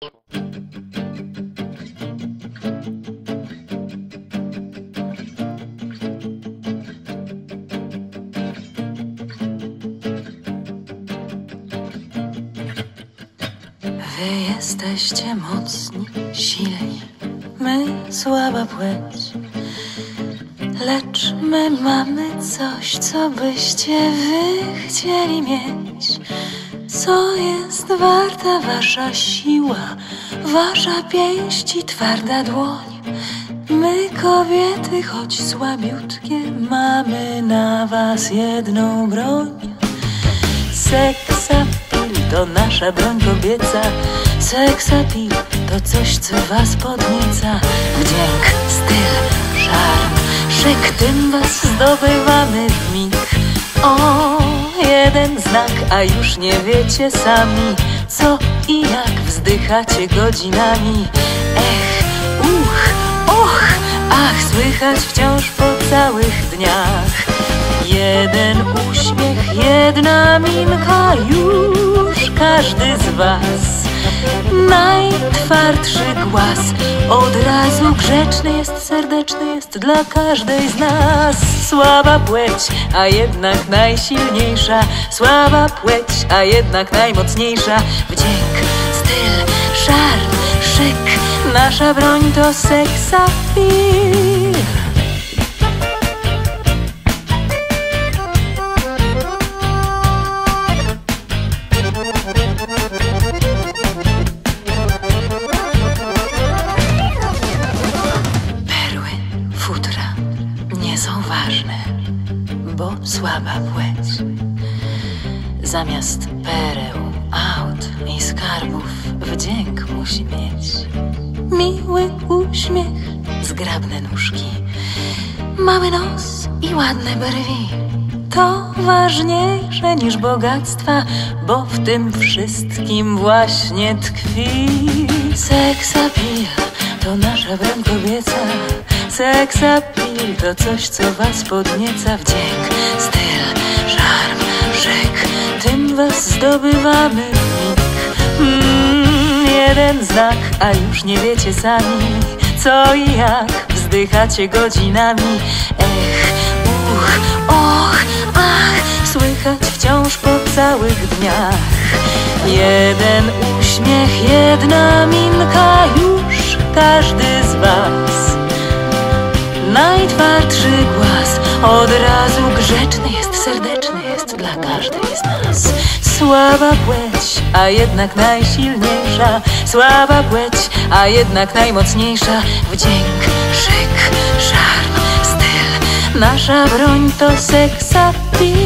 Wy jesteście mocni, silni, my słaba płeć. Lecz my mamy coś, co byście wy chcieli mieć. Co jest warta wasza siła, wasza pięść i twarda dłoń. My kobiety, choć słabiutkie, mamy na was jedną broń. Seksapil to nasza broń kobieca Seksapil to coś, co was podnieca Wdzięk, styl, szarm, szyk Tym was zdobywamy w mig znak, a już nie wiecie sami Co i jak wzdychacie godzinami Ech, uch, och, ach Słychać wciąż po całych dniach Jeden uśmiech, jedna minka, już każdy z was. Najtwardszy głaz, od razu grzeczny jest, serdeczny jest dla każdej z nas. Słaba płeć, a jednak najsilniejsza, słaba płeć, a jednak najmocniejsza. Wdzięk, styl, szarm, szyk, nasza broń to seksapil. Są ważne, bo słaba płeć. Zamiast pereł, aut i skarbów wdzięk musi mieć. Miły uśmiech, zgrabne nóżki, mały nos i ładne brwi. To ważniejsze niż bogactwa, bo w tym wszystkim właśnie tkwi. Seksapil to nasza broń kobieca. Seksapil to coś, co was podnieca. Wdzięk, styl, szarm, szyk, tym was zdobywamy. Mm, jeden znak, a już nie wiecie sami, co i jak wzdychacie godzinami. Ech, uch, och, ach, słychać wciąż po całych dniach. Jeden uśmiech, jedna minka, od razu grzeczny jest, serdeczny jest dla każdej z nas. Słaba płeć, a jednak najsilniejsza, słaba płeć, a jednak najmocniejsza. Wdzięk, szyk, szarm, styl, nasza broń to seksapil.